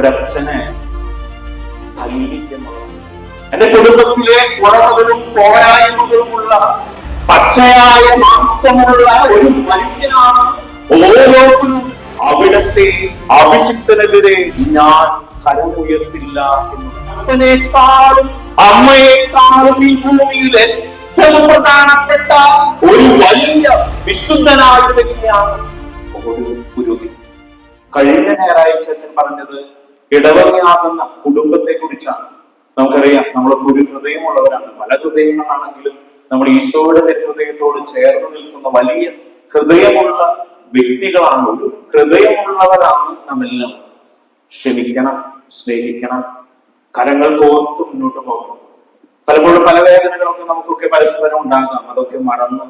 ഒരച്ഛനെ എന്റെ കുടുംബത്തിലെ കുറവുകളും പോരായ്മകളുമുള്ള പച്ചയായ മാംസമുള്ള ഒരു മനുഷ്യനാണ് ഓരോരുത്തരും. അവിടത്തെ അഭിഷിക്തനെതിരെ ഞാൻ കരമുയർത്തില്ല എന്ന് അപ്പനേക്കാളും അമ്മയെക്കാളും ഈ ഭൂമിയിൽ ഏറ്റവും പ്രധാനപ്പെട്ട ഒരു വലിയ വിശുദ്ധനായ വ്യക്തിയാണ് ഒരു പുരോഹിതൻ. കഴിഞ്ഞ ഞായറാഴ്ച അച്ഛൻ പറഞ്ഞത് ഇടവകയാകുന്ന കുടുംബത്തെ കുറിച്ചാണ് നമുക്കറിയാം നമ്മളൊക്കെ ഒരു ഹൃദയമുള്ളവരാണ്. പല ഹൃദയങ്ങളാണെങ്കിലും നമ്മൾ ഈശോയുടെ ഹൃദയത്തോട് ചേർന്ന് നിൽക്കുന്ന വലിയ ഹൃദയമുള്ള വ്യക്തികളാണ്. ഒരു ഹൃദയമുള്ളവരാണ് നമ്മെല്ലാം ക്ഷമിക്കണം സ്നേഹിക്കണം കരങ്ങൾ കോർത്ത് മുന്നോട്ട് പോകണം. പലപ്പോഴും പല വേദനകളൊക്കെ നമുക്കൊക്കെ പരസ്പരം ഉണ്ടാകാം. അതൊക്കെ മറന്ന്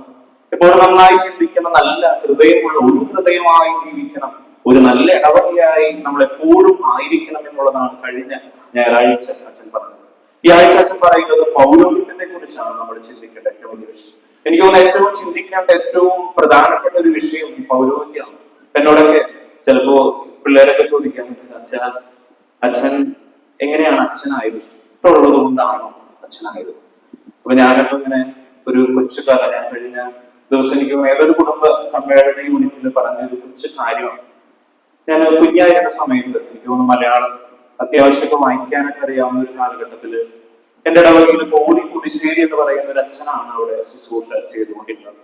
എപ്പോഴും നന്നായി ചിന്തിക്കണം നല്ല ഹൃദയമുള്ള ഒരു ഹൃദയമായി ജീവിക്കണം. ഒരു നല്ല ഇടവകയായി നമ്മൾ എപ്പോഴും ആയിരിക്കണം എന്നുള്ളതാണ് കഴിഞ്ഞ ഞായറാഴ്ച അച്ഛൻ പറഞ്ഞത്. ഈ ആഴ്ച അച്ഛൻ പറയുന്നത് പൗരോഹിത്യത്തെ കുറിച്ചാണ് നമ്മൾ ചിന്തിക്കേണ്ട ഏറ്റവും വലിയ വിഷയം. എനിക്ക് തോന്നുന്നു ഏറ്റവും ചിന്തിക്കേണ്ട ഏറ്റവും പ്രധാനപ്പെട്ട ഒരു വിഷയം ഈ പൗരോഹിത്യമാണ് എന്നോടൊക്കെ ചിലപ്പോ പിള്ളേരൊക്കെ ചോദിക്കാൻ അച്ഛൻ അച്ഛൻ എങ്ങനെയാണ് അച്ഛനായത്? ഇഷ്ടമുള്ളത് കൊണ്ടാണോ അച്ഛനായത്? അപ്പൊ ഞാനപ്പോ ഇങ്ങനെ ഒരു കൊച്ചു കഥ ഞാൻ കഴിഞ്ഞ ദിവസം എനിക്ക് ഏതൊരു കുടുംബ സമ്മേളന യൂണിറ്റിൽ പറഞ്ഞ ഒരു കൊച്ചു കാര്യമാണ്. ഞാൻ കുഞ്ഞായിരുന്ന സമയത്ത് എനിക്ക് തോന്നുന്നു മലയാളം അത്യാവശ്യമൊക്കെ വായിക്കാനൊക്കെ അറിയാവുന്ന ഒരു കാലഘട്ടത്തിൽ എന്റെ ഇടവകയിൽ കോടി കുടിശ്ശേരി എന്ന് പറയുന്ന ഒരു അച്ഛനാണ് അവിടെ ശുശ്രൂഷ ചെയ്തുകൊണ്ടിരുന്നത്.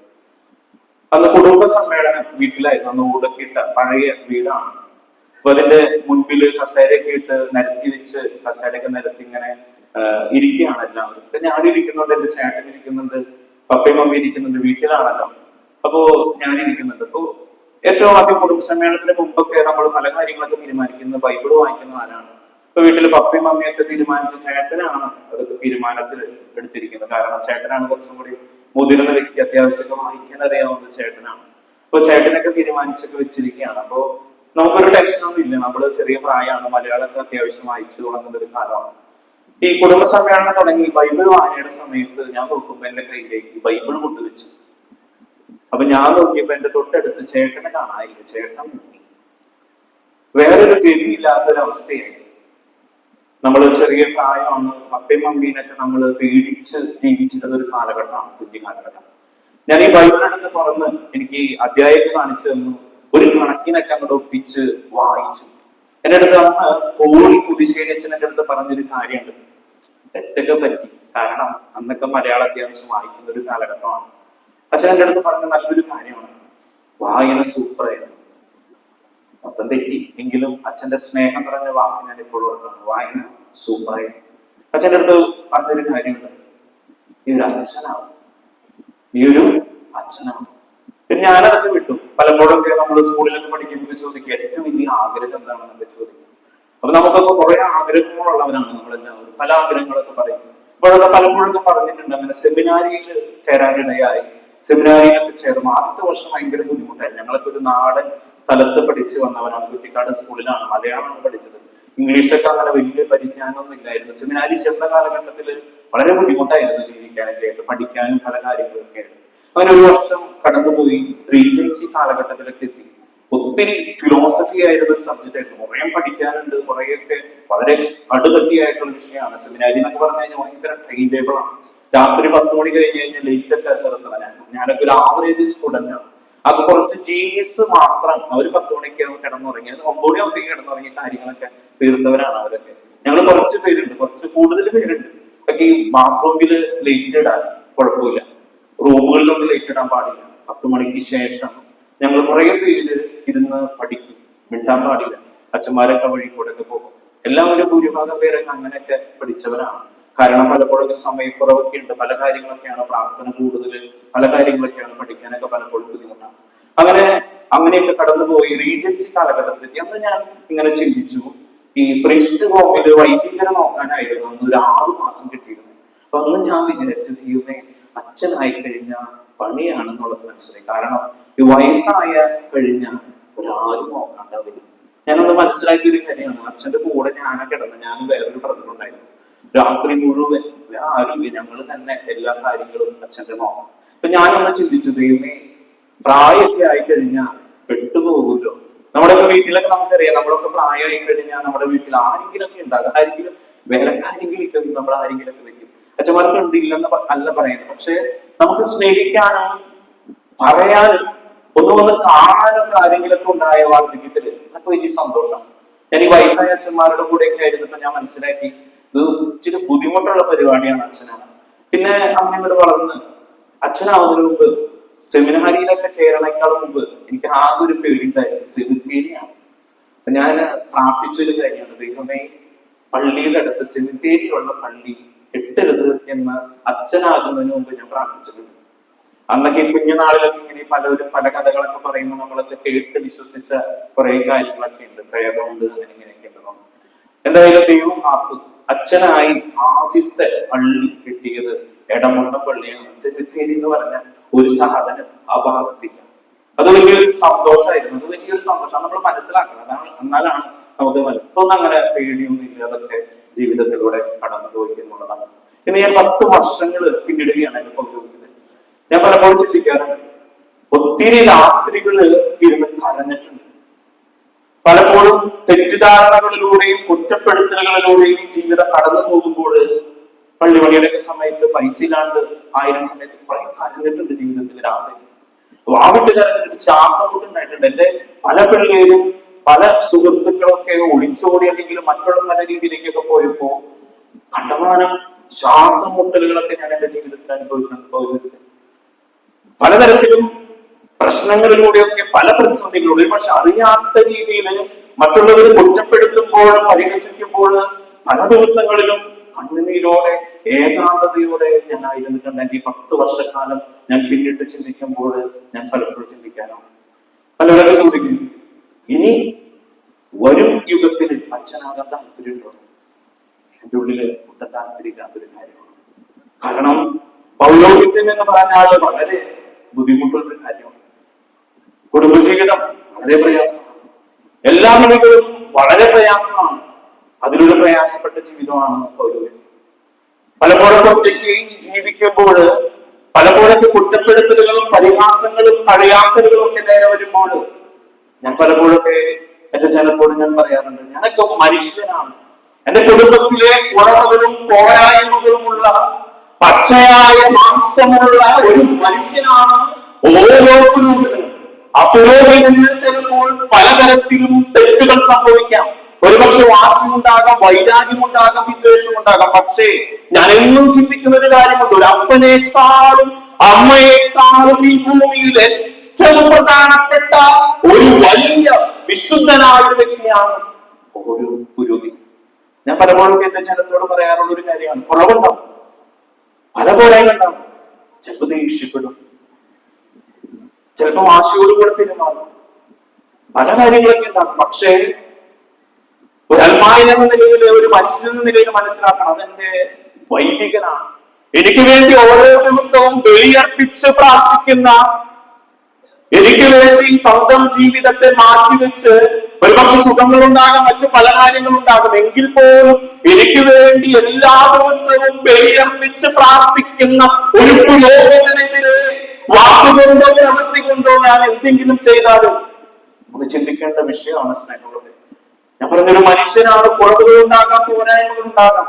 അന്ന് കുടുംബ സമ്മേളനം വീട്ടിലായിരുന്നു. അന്ന് ഊടക്കിട്ട പഴയ വീടാണ്. അപ്പൊ അതിന്റെ മുൻപിൽ കസേരയൊക്കെ ഇട്ട് നിരത്തി വെച്ച് കസേരയൊക്കെ നിരത്തി ഇങ്ങനെ ഇരിക്കുകയാണ് എല്ലാവരും. ഇപ്പൊ ഞാനിരിക്കുന്നുണ്ട് എന്റെ ചേട്ടൻ ഇരിക്കുന്നുണ്ട് പപ്പയും മമ്മി ഇരിക്കുന്നുണ്ട് വീട്ടിലാണല്ലോ. അപ്പോ ഞാനിരിക്കുന്നുണ്ട്. അപ്പോ ഏറ്റവും ആദ്യം കുടുംബ സമ്മേളനത്തിന് മുമ്പൊക്കെ നമ്മൾ പല കാര്യങ്ങളൊക്കെ തീരുമാനിക്കുന്നത് ബൈബിൾ വായിക്കുന്ന ആരാണ് ഇപ്പൊ വീട്ടിൽ പപ്പയും മമ്മിയൊക്കെ തീരുമാനിച്ച ചേട്ടനാണ് അതൊക്കെ തീരുമാനത്തിൽ എടുത്തിരിക്കുന്നത്. കാരണം ചേട്ടനാണ് കുറച്ചും കൂടി മുതിർന്ന വ്യക്തി അത്യാവശ്യമൊക്കെ വായിക്കാൻ അറിയാവുന്ന ചേട്ടനാണ്. അപ്പൊ ചേട്ടനൊക്കെ തീരുമാനിച്ചൊക്കെ വെച്ചിരിക്കുകയാണ്. അപ്പോ നമുക്കൊരു ടെൻഷനൊന്നും ഇല്ല. നമ്മൾ ചെറിയ പ്രായമാണ്. മലയാളമൊക്കെ അത്യാവശ്യം വായിച്ചു തുടങ്ങുന്ന ഒരു കാലമാണ്. ഈ കുടുംബ സമ്മേളനം തുടങ്ങി ബൈബിൾ വായനയുടെ സമയത്ത് ഞാൻ നോക്കുമ്പോ എന്റെ കയ്യിലേക്ക് ബൈബിൾ കൊണ്ടുവച്ചു. അപ്പൊ ഞാൻ നോക്കിയപ്പോ എന്റെ തൊട്ടടുത്ത് ചേട്ടനെ കാണാനില്ല. ചേട്ടൻ വേറൊരു ഗതിയില്ലാത്തൊരവസ്ഥയായി. നമ്മൾ ചെറിയ പ്രായമാണ് പപ്പയും മമ്മീനൊക്കെ നമ്മൾ പേടിച്ച് ജീവിച്ചിരുന്ന ഒരു കാലഘട്ടമാണ് കുഞ്ഞു കാലഘട്ടം. ഞാൻ ഈ ബൈബിളെടുത്ത് തുറന്ന് എനിക്ക് അധ്യായം കാണിച്ചു തന്നു. ഒരു കണക്കിനൊക്കെ അങ്ങോട്ട് ഒപ്പിച്ച് വായിച്ചു. എന്റെ അടുത്ത് അന്ന് പോളി പുതുശ്ശേരി അച്ഛൻ എന്റെ അടുത്ത് പറഞ്ഞൊരു കാര്യമുണ്ട്. തെറ്റൊക്കെ പറ്റി. കാരണം അന്നൊക്കെ മലയാള അത്യാവശ്യം വായിക്കുന്ന ഒരു കാലഘട്ടമാണ്. അച്ഛൻ എന്റെ അടുത്ത് പറഞ്ഞ നല്ലൊരു കാര്യമാണ്. വായന സൂപ്പറായിരുന്നു മൊത്തം തെറ്റി. എങ്കിലും അച്ഛന്റെ സ്നേഹം പറഞ്ഞ വാക്ക് ഞാൻ ഇപ്പോഴും ഓർക്കുന്നു വായന സൂപ്പറായി അച്ഛന്റെ അടുത്ത് പറഞ്ഞൊരു കാര്യമുണ്ട്. ഈ ഒരു അച്ഛനാണ് ഈ ഒരു അച്ഛനാണ് പിന്നെ ഞാനതൊക്കെ വിട്ടു. പലപ്പോഴൊക്കെ നമ്മൾ സ്കൂളിലൊക്കെ പഠിക്കുമ്പോൾ ചോദിക്കും ഏറ്റവും വലിയ ആഗ്രഹം എന്താണെന്നൊക്കെ ചോദിക്കും. അപ്പൊ നമുക്കൊക്കെ കുറെ ആഗ്രഹങ്ങളുള്ളവരാണ് നമ്മളെല്ലാവരും. പല ആഗ്രഹങ്ങളൊക്കെ പറയും. ഇപ്പോഴൊക്കെ പലപ്പോഴൊക്കെ പറഞ്ഞിട്ടുണ്ട് അങ്ങനെ സെമിനാരിയിൽ ചേരാനിടയായി. സെമിനാരിയിലൊക്കെ ചേർന്നു. ആദ്യത്തെ വർഷം ഭയങ്കര ബുദ്ധിമുട്ടായിരുന്നു ഞങ്ങളൊക്കെ ഒരു നാടൻ സ്ഥലത്ത് പഠിച്ച് വന്നവരാണ്. കുറ്റിക്കാട് സ്കൂളിലാണ് മലയാളമാണ് പഠിച്ചത്. ഇംഗ്ലീഷൊക്കെ അങ്ങനെ വലിയ പരിജ്ഞാനമൊന്നും ഇല്ലായിരുന്നു. സെമിനാരി ചേർന്ന കാലഘട്ടത്തിൽ വളരെ ബുദ്ധിമുട്ടായിരുന്നു ജീവിക്കാനൊക്കെ ആയിട്ട് പഠിക്കാനും പല കാര്യങ്ങളൊക്കെ ആയിരുന്നു അങ്ങനെ ഒരു വർഷം കടന്നുപോയി. റീജൻസി കാലഘട്ടത്തിലൊക്കെ എത്തി. ഒത്തിരി ഫിലോസഫി ആയിരുന്ന ഒരു സബ്ജക്റ്റ് ആയിരുന്നു. കുറേ പഠിക്കാനുണ്ട്. കുറേയൊക്കെ വളരെ കടുകട്ടിയായിട്ടുള്ള വിഷയമാണ്. സെമിനാരി എന്നൊക്കെ പറഞ്ഞു കഴിഞ്ഞാൽ ഭയങ്കര ടൈം ടേബിൾ ആണ്. രാത്രി പത്ത് മണി കഴിഞ്ഞ് കഴിഞ്ഞാൽ ലേറ്റ് ഒക്കെ നിർത്തണം ഞാനൊക്കെ ഒരു ആവറേജ് സ്റ്റുഡന്റ് ആണ്. അപ്പൊ കുറച്ച് ജീനിയസ് മാത്രം അവർ പത്ത് മണിക്ക് കിടന്നുറങ്ങി അത് ഒമ്പത് മണിയാകുമ്പോഴത്തേക്ക് കിടന്നുറങ്ങി കാര്യങ്ങളൊക്കെ തീർത്തവരാണ് അവരൊക്കെ. ഞങ്ങൾ കുറച്ച് പേരുണ്ട്. കുറച്ച് കൂടുതൽ പേരുണ്ട്. ഒക്കെ ഈ ബാത്റൂമിൽ ലേറ്റ് ഇടാൻ കുഴപ്പമില്ല. റൂമുകളിലൊന്നും ലേറ്റ് ഇടാൻ പാടില്ല. പത്ത് മണിക്ക് ശേഷം ഞങ്ങൾ കുറെ പേര് ഇരുന്ന് പഠിക്കും. മിണ്ടാൻ പാടില്ല. അച്ഛന്മാരൊക്കെ വഴി കൂടെ ഒക്കെ പോകും എല്ലാവരും ഭൂരിഭാഗം പേരൊക്കെ അങ്ങനെയൊക്കെ പഠിച്ചവരാണ്. കാരണം പലപ്പോഴൊക്കെ സമയക്കുറവൊക്കെ ഉണ്ട്. പല കാര്യങ്ങളൊക്കെയാണ് പ്രാർത്ഥന കൂടുതൽ പല കാര്യങ്ങളൊക്കെയാണ് പഠിക്കാനൊക്കെ പലപ്പോഴും ബുദ്ധിമുട്ടാണ്. അങ്ങനെ അങ്ങനെയൊക്കെ കടന്നുപോയി റീജൻസി കാലഘട്ടത്തിലെത്തി. അന്ന് ഞാൻ ഇങ്ങനെ ചിന്തിച്ചു. ഈ പ്രിസ്റ്റ് ഹോമിൽ വൈദികരെ നോക്കാനായിരുന്നു. അന്ന് ഒരു ആറു മാസം കിട്ടിയിരുന്നത് അപ്പൊ അന്ന് ഞാൻ വിചാരിച്ചു ദൈവമേ അച്ഛനായി കഴിഞ്ഞ പണിയാണെന്നുള്ളത് മനസ്സിലായി. കാരണം ഈ വയസ്സായ കഴിഞ്ഞ ഒരാരും നോക്കാണ്ടാവില്ല. ഞാനൊന്ന് മനസ്സിലാക്കിയ ഒരു കാര്യമാണ്. അച്ഛന്റെ കൂടെ ഞാനൊക്കെ കിടന്ന് ഞാൻ വേറൊരു ബ്രദർ ഉണ്ടായിരുന്നു. രാത്രി മുഴുവൻ ആരും ഞങ്ങൾ തന്നെ എല്ലാ കാര്യങ്ങളും അച്ഛന്റെ നോക്കണം അപ്പൊ ഞാനൊന്ന് ചിന്തിച്ചു ദൈവമേ പ്രായമൊക്കെ ആയി കഴിഞ്ഞാൽ പെട്ടുപോകുമല്ലോ നമ്മുടെയൊക്കെ വീട്ടിലൊക്കെ നമുക്കറിയാം നമ്മളൊക്കെ പ്രായമായി കഴിഞ്ഞാൽ നമ്മുടെ വീട്ടിൽ ആരെങ്കിലും ഒക്കെ ഉണ്ടാകും. ആരെങ്കിലും വേലക്കാരെങ്കിലും ഒക്കെ നമ്മൾ ആരെങ്കിലും ഒക്കെ വെക്കും. അച്ഛന്മാർക്ക് ഉണ്ടില്ലെന്ന് അല്ല പറയുന്നത്. പക്ഷെ നമുക്ക് സ്നേഹിക്കാനും പറയാനും ഒന്ന് വന്ന് കാണാനും കാര്യങ്ങളൊക്കെ ഉണ്ടായ വാർദ്ധക്യത്തിൽ അതൊക്കെ വലിയ സന്തോഷം. ഞാൻ ഈ വയസ്സായ അച്ഛന്മാരുടെ കൂടെയൊക്കെ ആയിരുന്നപ്പോ ഞാൻ മനസ്സിലാക്കി ഇത് ഇച്ചിരി ബുദ്ധിമുട്ടുള്ള പരിപാടിയാണ് അച്ഛനാണ് പിന്നെ അങ്ങനെ ഇങ്ങോട്ട് വളർന്ന്. അച്ഛനാവുന്നതിന് മുമ്പ് സെമിനാരിയിലൊക്കെ ചേരണേക്കാളും മുമ്പ് എനിക്ക് ആകെ ഒരു പേടിയുണ്ടായിരുന്നു. സെമിത്തേരിയാണ്. അപ്പൊ ഞാൻ പ്രാർത്ഥിച്ചൊരു കാര്യമാണ്. ദൈവമേ പള്ളിയുടെ അടുത്ത് സെമിത്തേരിയുള്ള പള്ളി കെട്ടരുത് എന്ന് അച്ഛനാകുന്നതിന് മുമ്പ് ഞാൻ പ്രാർത്ഥിച്ചിട്ടുണ്ട്. അന്നൊക്കെ ഈ കുഞ്ഞുനാളിലൊക്കെ ഇങ്ങനെ പലരും പല കഥകളൊക്കെ പറയുമ്പോൾ നമ്മളൊക്കെ കേട്ട് വിശ്വസിച്ച കുറെ കാര്യങ്ങളൊക്കെ ഉണ്ട്. പ്രേതമുണ്ട് അങ്ങനെ ഇങ്ങനെയൊക്കെ ഉണ്ടാവും എന്തായാലും ദൈവം കാത്തു. അച്ഛനായി ആദ്യത്തെ പള്ളി കിട്ടിയത് എടമുണ്ട പള്ളിയാണ്. സെമിത്തേരി എന്ന് പറഞ്ഞ ഒരു സാധനം ആ ഭാഗത്തില്ല. അത് വലിയൊരു സന്തോഷമായിരുന്നു അത് വലിയൊരു സന്തോഷം. നമ്മൾ മനസ്സിലാക്കണം. അതാണ് എന്നാലാണ് നമുക്ക് ഇപ്പൊന്നും അങ്ങനെ പേടിയൊന്നും ഇല്ല അതൊക്കെ ജീവിതത്തിലൂടെ കടന്നു പോയിക്കുന്നുള്ളതാണ് ഇന്ന് ഞാൻ പത്ത് വർഷങ്ങൾ പിന്നിടുകയാണ് എന്റെ പൗരോഹിത്യത്തിൽ ഞാൻ പലപ്പോഴും ചിന്തിക്കാറുണ്ട് ഒത്തിരി രാത്രികൾ ഇരുന്ന് കരഞ്ഞിട്ടുണ്ട്. പലപ്പോഴും തെറ്റിദ്ധാരണകളിലൂടെയും കുറ്റപ്പെടുത്തലുകളിലൂടെയും ജീവിതം കടന്നു പോകുമ്പോൾ പള്ളിപണിയുടെ സമയത്ത് പൈസ ഇല്ലാണ്ട് ആയിരം സമയത്ത് കുറെ കരഞ്ഞിട്ടുണ്ട് ജീവിതത്തിൽ രാത്രി വാവിട്ട് കരഞ്ഞിട്ട് ശ്വാസം മുട്ടുണ്ടായിട്ടുണ്ട് എന്റെ പല പിള്ളേരും പല സുഹൃത്തുക്കളൊക്കെ ഒളിച്ചോടി അല്ലെങ്കിൽ മറ്റുള്ള പല രീതിയിലേക്കൊക്കെ പോയപ്പോ കണ്ടമാനം ശ്വാസം മുട്ടലുകളൊക്കെ ഞാൻ എന്റെ ജീവിതത്തിൽ അനുഭവിച്ചിട്ടുണ്ട്. പലതരത്തിലും പ്രശ്നങ്ങളിലൂടെയൊക്കെ പല പ്രതിസന്ധികളിലൂടെ പക്ഷെ അറിയാത്ത രീതിയിൽ മറ്റുള്ളവർ കുറ്റപ്പെടുത്തുമ്പോൾ പരിഹസിക്കുമ്പോൾ പല ദിവസങ്ങളിലും കണ്ണുനീരോടെ ഏകാന്തതയോടെ ഞാൻ ആയിരുന്നിട്ടുണ്ടെങ്കിൽ പത്ത് വർഷക്കാലം ഞാൻ പിന്നിട്ട് ചിന്തിക്കുമ്പോൾ ഞാൻ പലപ്പോഴും ചിന്തിക്കാനാണ് പലരൊക്കെ ചോദിക്കും ഇനി വരും യുഗത്തിൽ അച്ഛനാകാൻ താല്പര്യമുണ്ടോ? എന്റെ ഉള്ളിൽ ഒട്ടും താല്പര്യമില്ലാത്തൊരു കാര്യമാണ്. കാരണം പൗരോഹിത്യം എന്ന് പറഞ്ഞാൽ വളരെ ബുദ്ധിമുട്ടുള്ള ഒരു കാര്യമാണ്. കുടുംബജീവിതം വളരെ പ്രയാസം എല്ലാ മണികളും വളരെ പ്രയാസമാണ്. അതിലൊരു പ്രയാസപ്പെട്ട ജീവിതമാണ് പൗരോഹിത്യം പലപ്പോഴും ഒറ്റയ്ക്ക് ജീവിക്കുമ്പോൾ പലപ്പോഴൊക്കെ കുറ്റപ്പെടുത്തലുകളും പരിഹാസങ്ങളും കളിയാക്കലുകളും ഒക്കെ നേരെ വരുമ്പോൾ ഞാൻ പലപ്പോഴൊക്കെ എന്റെ ചിലപ്പോൾ ഞാൻ പറയാറുണ്ട് ഞാനൊക്കെ മനുഷ്യനാണ്. എന്റെ കുടുംബത്തിലെ കുറവുകളും പോരായ്മകളുമുള്ള പച്ചയായ മാംസമുള്ള ഒരു മനുഷ്യനാണ് ഓരോ ചിലപ്പോൾ പലതരത്തിലും തെറ്റുകൾ സംഭവിക്കാം. ഒരുപക്ഷെ വാശിയുണ്ടാകാം വൈരാഗ്യമുണ്ടാകാം വിദ്വേഷമുണ്ടാകാം. പക്ഷേ ഞാൻ എന്നും ചിന്തിക്കുന്ന ഒരു കാര്യമുണ്ട്. ഒരു അപ്പനേക്കാളും അമ്മയെക്കാളും ഈ ഭൂമിയിൽ ഏറ്റവും പ്രധാനപ്പെട്ട ഒരു വലിയ വിശുദ്ധനായ വ്യക്തിയാണ് ഒരു പുരോഹിതൻ. ഞാൻ പലപ്പോഴും എന്റെ ജനത്തോട് പറയാറുള്ള ഒരു കാര്യമാണ്. കുറവുണ്ടാവും. പല പോരായ്മ ഉണ്ടാവും. ചിലപ്പോൾ ദേഷ്യപ്പെടും. ചിലപ്പോൾ വാശിയോടുകൂടെ പെരുമാറും. പല കാര്യങ്ങളൊക്കെ ഉണ്ടാകും. പക്ഷേ ഒരു അൽമായൻ എന്ന നിലയിൽ ഒരു മനുഷ്യൻ എന്ന നിലയിൽ മനസ്സിലാക്കണം അതെന്റെ വൈദികനാണ്. എനിക്ക് വേണ്ടി ഓരോ ദിവസവും ബലിയർപ്പിച്ച് പ്രാർത്ഥിക്കുന്ന എനിക്ക് വേണ്ടി സ്വന്തം ജീവിതത്തെ മാറ്റിവെച്ച് ഒരുപക്ഷെ സുഖങ്ങളുണ്ടാകാം മറ്റു പല കാര്യങ്ങളുണ്ടാകും. എങ്കിൽ പോലും എനിക്ക് വേണ്ടി എല്ലാ ദിവസവും ബലിയർപ്പിച്ച് പ്രാർത്ഥിക്കുന്ന ഒരു പുരോഗമനെതിരെ വാക്കുകൊണ്ടോ പ്രവൃത്തി കൊണ്ടോ ഞാൻ എന്തെങ്കിലും ചെയ്താലും അത് ചിന്തിക്കേണ്ട വിഷയമാണ് സ്നേഹമുള്ളത്. ഞാൻ പറഞ്ഞൊരു മനുഷ്യനാണ് കുറവുകൾ ഉണ്ടാകാം പോരായ്മകൾ ഉണ്ടാകാം.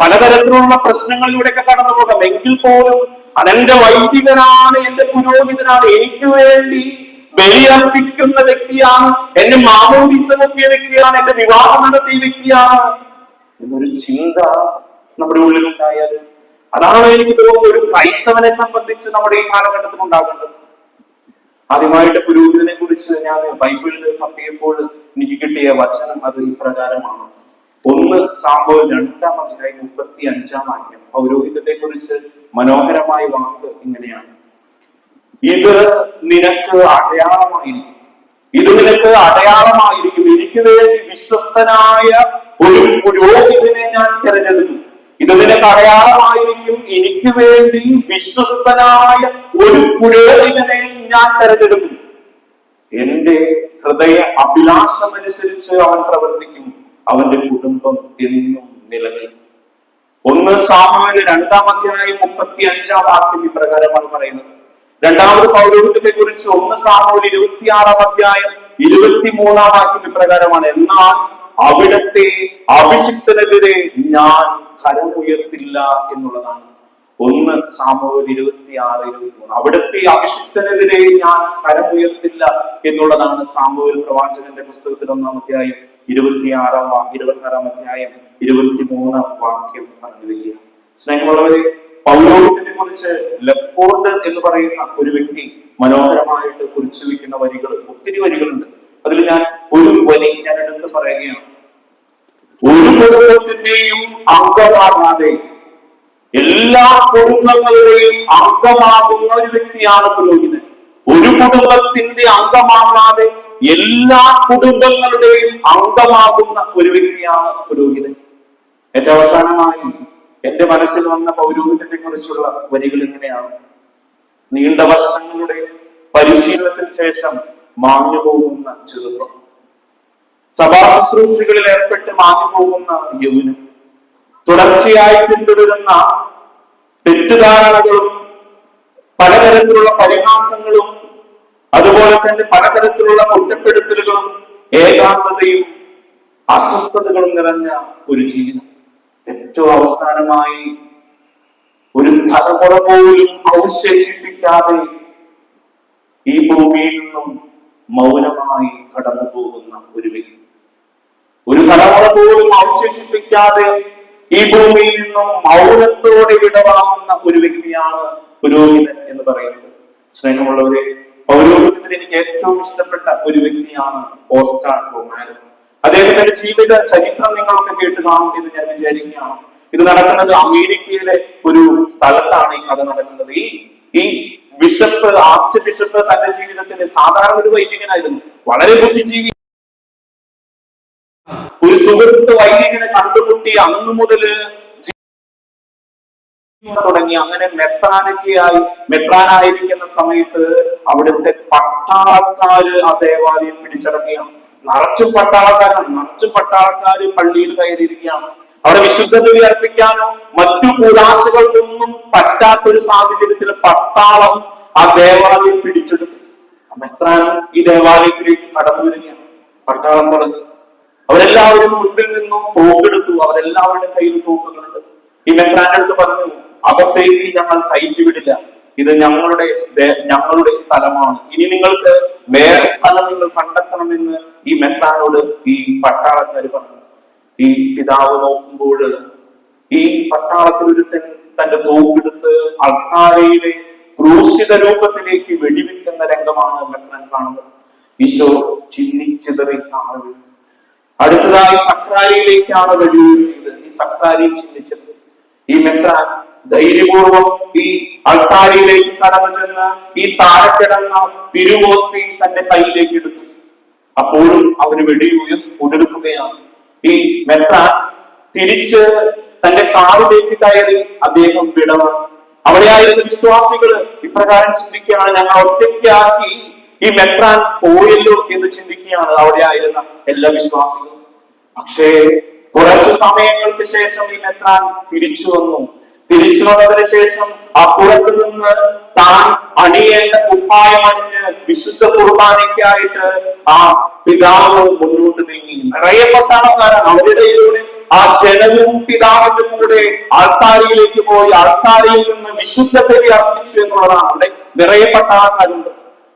പലതരത്തിലുള്ള പ്രശ്നങ്ങളിലൂടെയൊക്കെ കടന്നു പോകാം. എങ്കിൽ പോലും അതെന്റെ വൈദികനാണ് എന്റെ പുരോഹിതനാണ് എനിക്ക് വേണ്ടി ബലിയർപ്പിക്കുന്ന വ്യക്തിയാണ് എന്റെ മാമോദിസമൊക്കെ വ്യക്തിയാണ് എന്റെ വിവാഹം നടത്തിയ വ്യക്തിയാണ്. എന്നൊരു ചിന്ത നമ്മുടെ ഉള്ളിൽ ഉണ്ടായാൽ അതാണ് എനിക്ക് തോന്നുന്നത് ഒരു ക്രൈസ്തവനെ സംബന്ധിച്ച് നമ്മുടെ ഈ കാലഘട്ടത്തിൽ ഉണ്ടാകേണ്ടത്. ആദ്യമായിട്ട് പുരോഹിതനെ കുറിച്ച് ഞാൻ ബൈബിളിൽ തപ്പിയപ്പോൾ എനിക്ക് കിട്ടിയ വചനം അത് ഇപ്രകാരമാണ്. ഒന്ന് സാമ്പോ രണ്ടാം അധ്യായം മുപ്പത്തി അഞ്ചാം വാക്യം. പൗരോഹിതത്തെ കുറിച്ച് മനോഹരമായ വാക്ക് ഇങ്ങനെയാണ്. ഇത് നിനക്ക് അടയാളമായിരിക്കും. ഇത് നിനക്ക് അടയാളമായിരിക്കും. എനിക്ക് വേണ്ടി വിശ്വസ്തനായ ഒരു പുരോഹിതനെ ഞാൻ തിരഞ്ഞെടുക്കും ഇത് നിനക്ക് അടയാളമായിരിക്കും എനിക്ക് വേണ്ടി വിശ്വസ്തനായ ഒരു പുരോഹിതനെ ഞാൻ തെരഞ്ഞെടുക്കും. എന്റെ ഹൃദയ അഭിലാഷമനുസരിച്ച് അവൻ പ്രവർത്തിക്കും. അവന്റെ കുടുംബം എന്നും നിലനിൽക്കും. ഒന്ന് സാമാന്യ രണ്ടാം അധ്യായം മുപ്പത്തി അഞ്ചാം വാക്യം ഇപ്രകാരമാണ് പറയുന്നത്. രണ്ടാമത് പൗരോഹിത്യത്തെ കുറിച്ച് ഒന്ന് സാമൂഹ്യ ഇരുപത്തിയാറാം അധ്യായം ഇരുപത്തിമൂന്നാം വാക്യം ഇപ്രകാരമാണ് എന്നാൽ അവിടത്തെ അഭിഷിക്തനെതിരെ ഞാൻ കരമുയർത്തില്ല എന്നുള്ളതാണ്. ഒന്ന് സാമൂഹ്യ ഇരുപത്തി ആറ് ഇരുപത്തി മൂന്ന് അവിടുത്തെ അഭിഷിക്തനെതിരെ ഞാൻ കരമുയർത്തില്ല എന്നുള്ളതാണ് സാമൂഹ്യ പ്രവാചകന്റെ പുസ്തകത്തിൽ ഒന്നാം അധ്യായം ഇരുപത്തി ആറാം ഇരുപത്തി ആറാം അധ്യായം ഇരുപത്തി മൂന്നാം വാക്യം പറഞ്ഞു വയ്ക്കുക സ്നേഹമുള്ളവരെ പൗരോഹിത്യത്തെ കുറിച്ച് ലെപ്പോർഡ് എന്ന് പറയുന്ന ഒരു വ്യക്തി മനോഹരമായിട്ട് കുറിച്ചു വെക്കുന്ന വരികൾ ഒത്തിരി വരികളുണ്ട്. അതിൽ ഞാൻ ഒരു വരി ഞാൻ എടുത്ത് പറയുകയാണ്. ഒരു കുടുംബത്തിന്റെയും അംഗമാകാതെ എല്ലാ കുടുംബങ്ങളുടെയും അംഗമാകുന്ന ഒരു വ്യക്തിയാണ് പുരോഹിതൻ. ഒരു കുടുംബത്തിന്റെ അംഗമാകാതെ എല്ലാ കുടുംബങ്ങളുടെയും അംഗമാകുന്ന ഒരു വ്യക്തിയാണ് പുരോഹിതൻ. ഏറ്റവും അവസാനമായി എന്റെ മനസ്സിൽ വന്ന പൗരോഹിതത്തെ കുറിച്ചുള്ള വരികൾ ഇങ്ങനെയാണ്. നീണ്ട വർഷങ്ങളുടെ പരിശീലനത്തിന് ശേഷം മാഞ്ഞു പോകുന്ന ചെറുപ്പം സഭാ ശുശ്രൂഷകളിൽ ഏർപ്പെട്ട് മാഞ്ഞു പോകുന്ന യൗവനം. തുടർച്ചയായി പിന്തുടരുന്ന തെറ്റിദ്ധാരണകളും പലതരത്തിലുള്ള പരിഹാസങ്ങളും അതുപോലെ തന്നെ പലതരത്തിലുള്ള കുറ്റപ്പെടുത്തലുകളും ഏകാന്തതയും അസ്വസ്ഥതകളും നിറഞ്ഞ ഒരു ജീവിതം. ഏറ്റവും അവസാനമായി ഒരു തലമുറ പോലും അവശേഷിപ്പിക്കാതെ ഈ ഭൂമിയിൽ നിന്നും മൗനമായി കടന്നു പോകുന്ന ഒരു വ്യക്തി. ഒരു തലമുറ പോലും അവശേഷിപ്പിക്കാതെ ഈ ഭൂമിയിൽ നിന്നും മൗനത്തോടെ വിടവാങ്ങുന്ന ഒരു വ്യക്തിയാണ് പുരോഹിതൻ എന്ന് പറയുന്നത്. സ്നേഹമുള്ളവരെ പൗരോഹിത്യത്തിൽ എനിക്ക് ഏറ്റവും ഇഷ്ടപ്പെട്ട ഒരു വ്യക്തിയാണ് ഓസ്കാർ റൊമാനോ അദ്ദേഹത്തിന്റെ ജീവിത ചരിത്രം നിങ്ങളൊക്കെ കേട്ട് കാണും എന്ന് ഞാൻ വിചാരിക്കുകയാണ്. ഇത് നടക്കുന്നത് അമേരിക്കയിലെ ഒരു സ്ഥലത്താണ് ഈ കഥ നടക്കുന്നത്. ഈ ഈ ബിഷപ്പ് ആർച്ച് ബിഷപ്പ് തന്റെ ജീവിതത്തിൽ സാധാരണ ഒരു വൈദികനായിരുന്നു. വളരെ ബുദ്ധിജീവി സുഹൃത്ത് വൈദികനെ കണ്ടുമുട്ടി അന്നു മുതൽ തുടങ്ങി. അങ്ങനെ മെത്രാനൊക്കെയായി. മെത്രാനായിരിക്കുന്ന സമയത്ത് അവിടുത്തെ പട്ടാളക്കാര് ആ ദേവാലയം പിടിച്ചടക്കുകയാണ്. നിറച്ചും പട്ടാളക്കാരാണ്. നിറച്ചും പട്ടാളക്കാര് പള്ളിയിൽ കയറിയിരിക്കുകയാണ്. അവിടെ വിശുദ്ധ ബലി അർപ്പിക്കാനോ മറ്റു കൂടാശകൾക്കൊന്നും പറ്റാത്തൊരു സാഹചര്യത്തിൽ പട്ടാളം ആ ദേവാലയം പിടിച്ചെടുത്തു. മെത്രാൻ ഈ ദേവാലയത്തിലേക്ക് കടന്നു വരികയാണ്. പട്ടാളം തുടങ്ങി. അവരെല്ലാവരും മുൻപിൽ നിന്നും തോക്കെടുത്തു. അവരെല്ലാവരുടെ കയ്യിൽ തോക്കുകളുണ്ട്. ഈ മെത്രാന്റെ അടുത്ത് പറഞ്ഞു അകത്തേക്ക് ഞങ്ങൾ കയറ്റി വിടില്ല ഇത് ഞങ്ങളുടെ ഞങ്ങളുടെ സ്ഥലമാണ്. ഇനി നിങ്ങൾക്ക് വേറെ സ്ഥലം നിങ്ങൾ കണ്ടെത്തണമെന്ന് ഈ മെത്രാനോട് ഈ പട്ടാളക്കാർ പറഞ്ഞു. ഈ പിതാവ് നോക്കുമ്പോൾ ഈ പട്ടാളത്തിൽ ഒരുത്തൻ തന്റെ തോക്കെടുത്ത് അൾക്കാരയിലെ ക്രൂശിത രൂപത്തിലേക്ക് വെടിവെക്കുന്ന രംഗമാണ് മെത്രാൻ കാണുന്നത്. ഈശോ ചിന്നിച്ചിതറി താഴെ. അടുത്തതായി സക്രാരിയിലേക്കാണ് വെടിവെക്കുന്നത് ഈ സക്രാരിയിൽ ചിന്തിച്ചത്. ഈ മെത്ര ധൈര്യപൂർവം ഈ അൾത്താരിയിലേക്ക് കടന്നു ചെന്ന് ഈ താഴെ കിടന്ന തിരുവോസ്തി തന്റെ കയ്യിലേക്ക് എടുത്തു. അപ്പോഴും അവന് വെടി ഉയർ ഉതിർക്കുകയാണ്. ഈ മെത്ര തിരിച്ച് തന്റെ കാറിലേക്ക് കയറി അദ്ദേഹം വിടവാങ്ങി. അവിടെയായിരുന്ന വിശ്വാസികൾ ഇപ്രകാരം ചിന്തിക്കുകയാണ് ഞങ്ങൾ ഒറ്റയ്ക്കാക്കി ഈ മെത്രാൻ പോയല്ലോ എന്ന് ചിന്തിക്കുകയാണ് അവിടെ ആയിരുന്ന എല്ലാ വിശ്വാസികളും. പക്ഷേ കുറച്ചു സമയങ്ങൾക്ക് ശേഷം ഈ മെത്രാൻ തിരിച്ചു വന്നു. തിരിച്ചു വന്നതിന് ശേഷം അപ്പുറത്ത് നിന്ന് താൻ അണിയേണ്ട കുപ്പായം അണിഞ്ഞ് വിശുദ്ധ കുർബാനയ്ക്കായിട്ട് ആ പിതാവ് മുന്നോട്ട് നീങ്ങി. നിറയെ പട്ടാളക്കാരാണ് അവരുടെ ആ ജനവും പിതാവിന്റെ കൂടെ ആൾക്കാരിയിലേക്ക് പോയി ആൾക്കാരിയിൽ നിന്ന് വിശുദ്ധ ബലി അർപ്പിച്ചു എന്നുള്ളതാണ് അവിടെ നിറയെ പട്ടാളക്കാരുണ്ട്.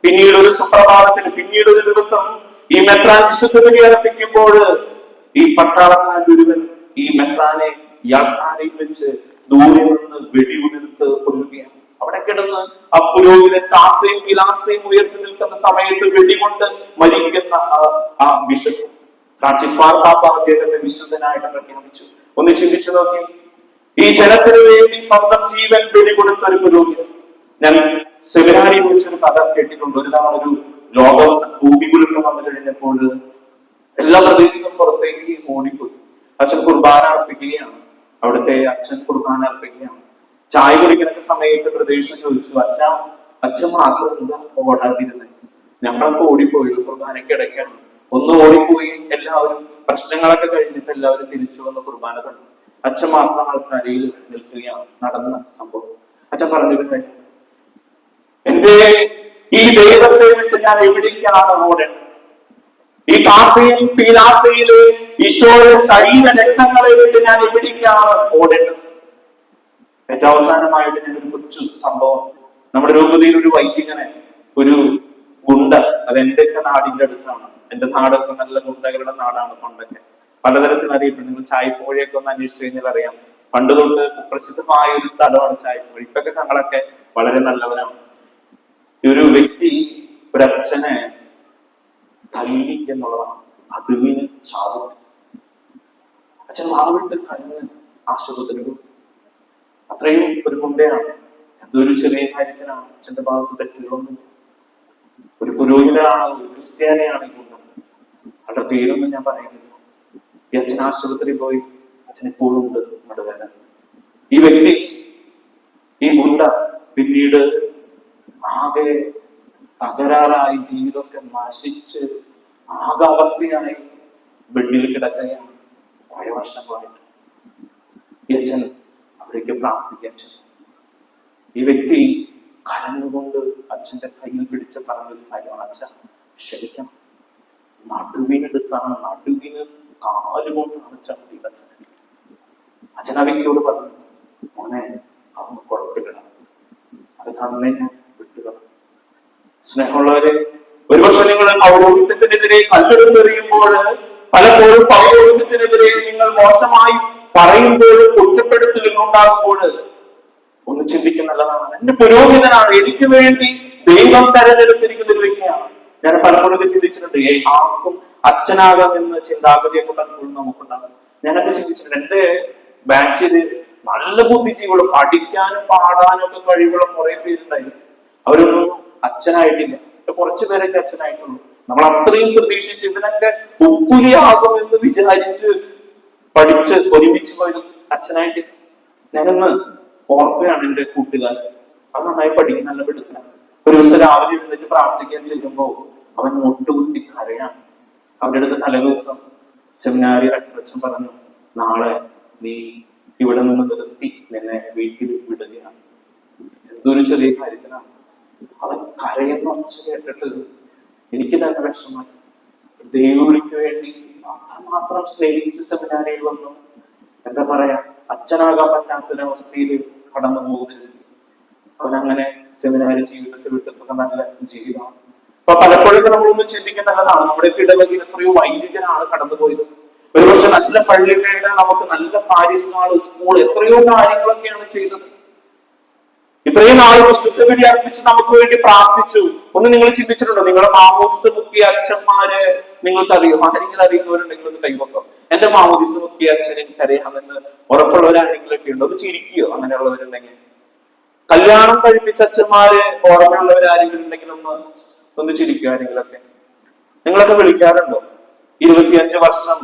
പിന്നീട് ഒരു സുപ്രഭാതത്തിൽ പിന്നീട് ഒരു ദിവസം ഈ മെത്രാൻ വിശുദ്ധ ബലി അർപ്പിക്കുമ്പോൾ ഈ പട്ടാളക്കാരൻ ഒരുവൻ ഈ മെത്രാനെ യാൾക്കാരയിൽ വെച്ച് ദൂരെ നിന്ന് വെടിയുതിർത്ത് കൊല്ലുകയാണ്. അവിടെ കിടന്ന് ആ പുരോഹിതൻ കാസയും വിലാസയും ഉയർത്തി നിൽക്കുന്ന സമയത്ത് വെടികൊണ്ട് മരിക്കുന്ന ആ ബിഷപ്പ് ഫ്രാൻസിസ് മാർപ്പാപ്പ അദ്ദേഹത്തെ വിശുദ്ധനായിട്ട് പ്രഖ്യാപിച്ചു. ഒന്ന് ചിന്തിച്ചു നോക്കി. ഈ ജനത്തിന് വേണ്ടി സ്വന്തം ജീവൻ വെടികൊടുത്ത ഒരു പുരോഹിതൻ. ഞാൻ സെമിനാരിൽ വെച്ചൊരു കഥ കേട്ടിട്ടുണ്ട്. ഒരു തവണ ഒരു ലോക ഭൂമികുലുക്കം വന്നു കഴിഞ്ഞപ്പോൾ എല്ലാ പ്രദേശവും പുറത്തേക്ക് ഓടിപ്പോയി. അച്ഛൻ കുർബാന അർപ്പിക്കുകയാണ്. അവിടുത്തെ അച്ഛൻ കുർബാന അർപ്പിക്കുകയാണ്. ചായ കുടിക്കുന്ന സമയത്ത് പ്രദേശം ചോദിച്ചു അച്ഛ അച്ഛൻ മാത്രം എന്താ ഓടാതിരുന്നത് ഞങ്ങളൊക്കെ ഓടിപ്പോയി കുർബാനയ്ക്ക് ഇടയ്ക്കാണ്. ഒന്ന് ഓടിപ്പോയി എല്ലാവരും പ്രശ്നങ്ങളൊക്കെ കഴിഞ്ഞിട്ട് എല്ലാവരും തിരിച്ചു വന്ന് കുർബാന കണ്ടു അച്ഛൻ മാത്രം ആൾക്കാരയിൽ നിൽക്കുകയാണ് നടന്ന സംഭവം. അച്ഛൻ കാര്യം എന്റെ ഈ ദൈവത്തെ വിട്ട് ഞാൻ എവിടേക്കാണ് ഓടേണ്ടത്? ഈ കാസയും പീലാസയിലെ ഈശോയുടെ ശരീര രക്തങ്ങളെ വിട്ട് ഞാൻ എവിടേക്കാണ് ഓടേണ്ടത്? ഏറ്റവും അവസാനമായിട്ട് ഞാൻ ഒരു കൊച്ചു സംഭവം. നമ്മുടെ രൂപതയിൽ ഒരു വൈദികനെ ഒരു ഗുണ്ട അത് എന്റെയൊക്കെ നാടിന്റെ അടുത്താണ്. എന്റെ നാടൊക്കെ നല്ല ഗുണ്ടകളുടെ നാടാണ് പണ്ടൊക്കെ. പലതരത്തിൽ അറിയപ്പെടും. നിങ്ങൾ ഒന്ന് അന്വേഷിച്ചു കഴിഞ്ഞാൽ അറിയാം. പണ്ട് തൊട്ട് പ്രസിദ്ധമായ ഒരു സ്ഥലമാണ് ചായപ്പുഴ. ഇപ്പൊക്കെ ഞങ്ങളൊക്കെ വളരെ നല്ലവരാണ്. ഒരു വ്യക്തി ഒരച്ഛനെ തല്ലി എന്നുള്ളതാണ് നടുവിന് ചാവും അച്ഛൻ വാവിട്ട് കരഞ്ഞ് ആശുപത്രി. അത്രയും ഒരു മുണ്ടയാണ് എന്തൊരു ചെറിയ കാര്യത്തിനാണ് അച്ഛന്റെ ഭാഗത്ത് തെറ്റുകളൊന്നും ഒരു പുരോഹിതനാണ് ഒരു ക്രിസ്ത്യാനിയാണ് ഈ ഗുണ്ട. അവരുടെ പേരൊന്നും ഞാൻ പറയുന്നില്ല. ഈ അച്ഛൻ ആശുപത്രി പോയി അച്ഛൻ ഇപ്പോഴും ഉണ്ട് നടുവേദന ഈ വ്യക്തി ഈ മുണ്ട പിന്നീട് ആകെ തകരാറായി ജീവിതമൊക്കെ നശിച്ച് ആകെ അവസ്ഥയായി ബെഡിൽ കിടക്കുകയാണ് കുറെ വർഷങ്ങളായിട്ട്. അച്ഛൻ അവിടേക്ക് പ്രാർത്ഥിക്കാൻ ചെന്നു. ഈ വ്യക്തി കരഞ്ഞുകൊണ്ട് അച്ഛന്റെ കയ്യിൽ പിടിച്ച് പറഞ്ഞൊരു കാര്യമാണ് അച്ഛൻ ക്ഷമിക്കണം. നടുവിനെടുത്താണ് നടുവിന് കാലുകൊണ്ടാണ് ചട്ടി അച്ഛൻ. അച്ഛൻ ആ വ്യക്തിയോട് പറഞ്ഞു മോനെ അവന് കുഴപ്പമില്ല അത് ഞാൻ വിട്ടുകള സ്നേഹമുള്ളവരെ ഒരുപക്ഷെ നിങ്ങൾ പൗരോഹിത്യത്തിനെതിരെ കല്ലെടുത്തെറിയുമ്പോൾ പലപ്പോഴും പൗരോഹിത്യത്തിനെതിരെ നിങ്ങൾ മോശമായി പറയുമ്പോഴും കുറ്റപ്പെടുത്തലുകൾ ഉണ്ടാകുമ്പോൾ ഒന്ന് ചിന്തിക്കുന്ന നല്ലതാണ്. എന്റെ പുരോഹിതനാണ് എനിക്ക് വേണ്ടി ദൈവം തെരഞ്ഞെടുത്തിരിക്കുന്ന ഒരു വ്യക്തിയാണ്. ഞാൻ പലപ്പോഴൊക്കെ ചിന്തിച്ചിട്ടുണ്ട് ഏ ആർക്കും അച്ഛനാകാം എന്ന ചിന്താഗതിയൊക്കെ പലപ്പോഴും നമുക്കുണ്ടാകും. ഞാനൊക്കെ ചിന്തിച്ചിട്ടുണ്ട് എന്റെ ബാച്ചിൽ നല്ല ബുദ്ധിജീവികളും പഠിക്കാനും പാടാനും ഒക്കെ കഴിവുള്ള കുറെ പേരുണ്ടായിരുന്നു. അവരൊന്നും അച്ഛനായിട്ടില്ല. കുറച്ചു പേരൊക്കെ അച്ഛനായിട്ടുള്ളൂ. നമ്മൾ അത്രയും പ്രതീക്ഷിച്ച് ഇതിനൊക്കെ പുപ്പുലിയാകുമെന്ന് വിചാരിച്ച് പഠിച്ച് ഒരുമിച്ച് പോയത് അച്ഛനായിട്ട് ഞാനൊന്ന് ഓർക്കുകയാണ് എന്റെ കൂട്ടുകാരൻ അത് നന്നായി പഠിക്കുന്ന നല്ല എടുക്കണം ഒരു ദിവസം രാവിലെ എഴുന്നേറ്റ് പ്രാർത്ഥിക്കാൻ ചെല്ലുമ്പോ അവൻ മുട്ടുകുത്തി കരയാണ്. അവന്റെ അടുത്ത് തലേദിവസം സെമിനാരി അച്ഛൻ പറഞ്ഞു നാളെ നീ ഇവിടെ നിന്ന് നിർത്തി നിന്നെ വീട്ടിൽ വിടുകയാണ്. എന്തൊരു ചെറിയ കാര്യത്തിനാണ്. അവൻ കരയുന്ന ഒച്ച കേട്ടിട്ട് എനിക്ക് തന്നെ വിഷമായി ദൈവവിളിക്ക് വേണ്ടി അത്രമാത്രം സ്നേഹിച്ച് സെമിനാരിയിൽ വന്നു. എന്താ പറയാ അച്ഛനാകാൻ പറ്റാത്തൊരവസ്ഥയിൽ കടന്നു പോകുന്നത് അവൻ അങ്ങനെ സെമിനാരി ജീവിതത്തിൽ വിട്ടിട്ടൊക്കെ നല്ല ജീവിതമാണ്. അപ്പൊ പലപ്പോഴൊക്കെ നമ്മളൊന്നും ചിന്തിക്കാൻ നല്ലതാണ് നമ്മുടെ ഇടവകയിൽ എത്രയോ വൈദികനാണ് കടന്നു പോയത് ഒരുപക്ഷെ നല്ല പള്ളികളുടെ നമുക്ക് നല്ല പാരിസ്മാൾ സ്കൂൾ എത്രയോ കാര്യങ്ങളൊക്കെയാണ് ചെയ്തത്. ഇത്രയും നാൾ വിശുദ്ധബലി അർപ്പിച്ച് നമുക്ക് വേണ്ടി പ്രാർത്ഥിച്ചു. ഒന്ന് നിങ്ങൾ ചിന്തിച്ചിട്ടുണ്ടോ? നിങ്ങളുടെ മാമോദിസ മുക്കിയ അച്ഛന്മാരെ നിങ്ങൾക്ക് അറിയാം ആരെങ്കിലും അറിയുന്നവരുണ്ടെങ്കിൽ ഒന്ന് കൈവക്കാം. എന്റെ മാമോദിസ മുക്കിയ അച്ഛൻ എനിക്കറിയാമെന്ന് ഉറപ്പുള്ളവർ ആരെങ്കിലും ഒക്കെ ഉണ്ടോ? ഒന്ന് ചിരിക്കുകയോ അങ്ങനെയുള്ളവരുണ്ടെങ്കിൽ. കല്യാണം കഴിപ്പിച്ച അച്ഛന്മാരെ ഓർമ്മയുള്ളവർ ആരെങ്കിലും ഉണ്ടെങ്കിൽ ഒന്ന് ഒന്ന് ചിരിക്കുക ആരെങ്കിലും ഒക്കെ നിങ്ങളൊക്കെ വിളിക്കാറുണ്ടോ? ഇരുപത്തിയഞ്ച് വർഷം